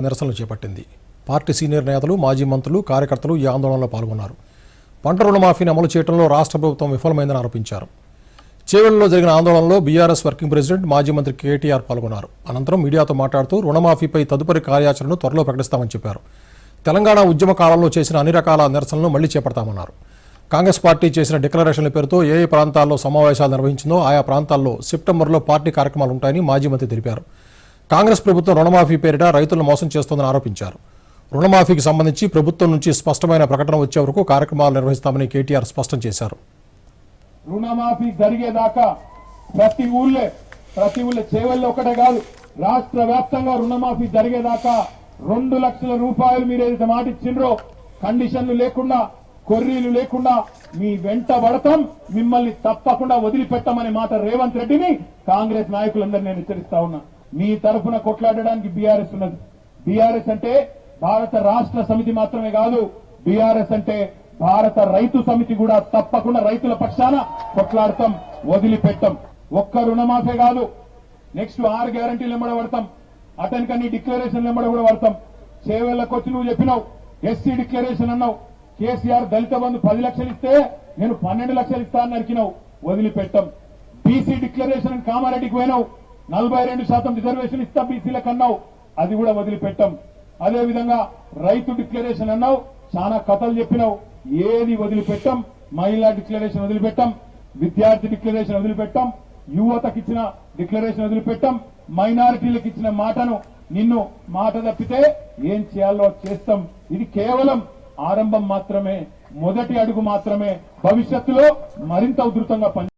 నిరసనలు చేపట్టింది. Party senior నేతలు మాజీ మంత్రులు కార్యకర్తలు ఈ ఆందోళనలో పాల్గొన్నారు. పంట రుణమాఫీని అమలు చేయడంలో రాష్ట్ర ప్రభుత్వం విఫలమైందని ఆరోపించారు. చేవెళ్ళలో జరిగిన ఆందోళనలో బీఆర్ఎస్ వర్కింగ్ ప్రెసిడెంట్ మాజీ మంత్రి కేటీఆర్ పాల్గొన్నారు. అనంతరం మీడియాతో మాట్లాడుతూ రుణమాఫీపై తదుపరి కార్యాచరణను త్వరలో ప్రకటిస్తామని చెప్పారు. తెలంగాణ ఉద్యమ కాలంలో చేసిన అన్ని రకాల నిరసనలను మళ్ళీ చేపడతామన్నారు. కాంగ్రెస్ పార్టీ చేసిన డిక్లరేషన్ల పేరుతో ఏ ఏ ప్రాంతాల్లో సమావేశాలు నిర్వహించిందో ఆయా ప్రాంతాల్లో సెప్టెంబర్లో పార్టీ కార్యక్రమాలు ఉంటాయని మాజీ మంత్రి తెలిపారు. కాంగ్రెస్ ప్రభుత్వం రుణమాఫీ పేరిట రైతులను మోసం చేస్తోందని ఆరోపించారు. రుణమాఫీకి సంబంధించి ప్రభుత్వం నుంచి స్పష్టమైన ప్రకటన వచ్చే వరకు కార్యక్రమాలు నిర్వహిస్తామని కేటీఆర్ స్పష్టం చేశారు. రుణమాఫీ జరిగేదాకా ప్రతి ఊళ్ళే ప్రతి ఊళ్ళో చేవల్లో ఒకటే కాదు రాష్ట్ర వ్యాప్తంగా రుణమాఫీ జరిగేదాకా రెండు లక్షల రూపాయలు మీరు ఏదైతే మాట ఇచ్చిండ్రో కండిషన్లు లేకుండా కొర్రీలు లేకుండా మీ వెంట పడతాం మిమ్మల్ని తప్పకుండా వదిలిపెట్టమనే మాట రేవంత్ రెడ్డిని కాంగ్రెస్ నాయకులందరూ నేను హెచ్చరిస్తా ఉన్నా. మీ తరఫున కొట్లాడడానికి బీఆర్ఎస్ ఉన్నది. బీఆర్ఎస్ అంటే భారత రాష్ట్ర సమితి మాత్రమే కాదు బీఆర్ఎస్ అంటే భారత రైతు సమితి కూడా తప్పకుండా రైతుల పక్షాన కొట్లాడతాం వదిలిపెట్టం. ఒక్క రుణమాఫీ కాదు నెక్స్ట్ ఆరు గ్యారంటీలు ఎంబడ పడతాం డిక్లరేషన్ ఎంబడ కూడా పడతాం. చేవేళ్ళకు వచ్చి నువ్వు చెప్పినావు ఎస్సీ డిక్లరేషన్ అన్నావు కేసీఆర్ దళిత బంధు పది లక్షలు ఇస్తే నేను పన్నెండు లక్షలు ఇస్తా అని నరికినావు వదిలిపెట్టం. బీసీ డిక్లరేషన్ అని కామారెడ్డికి పోయినావు నలభై రెండు శాతం రిజర్వేషన్ ఇస్తా బీసీలకు అన్నావు. అది కూడా వదిలిపెట్టాం. అదేవిధంగా రైతు డిక్లరేషన్ అన్నావు. చాలా కథలు చెప్పినావు. ఏది వదిలిపెట్టాం? మహిళా డిక్లరేషన్ వదిలిపెట్టం. విద్యార్థి డిక్లరేషన్ వదిలిపెట్టం. యువతకి ఇచ్చిన డిక్లరేషన్ వదిలిపెట్టం. మైనారిటీలకు ఇచ్చిన మాటను నిన్ను మాట తప్పితే ఏం చేయాలో చేస్తాం. ఇది కేవలం ఆరంభం మాత్రమే. మొదటి అడుగు మాత్రమే. భవిష్యత్తులో మరింత ఉధృతంగా పని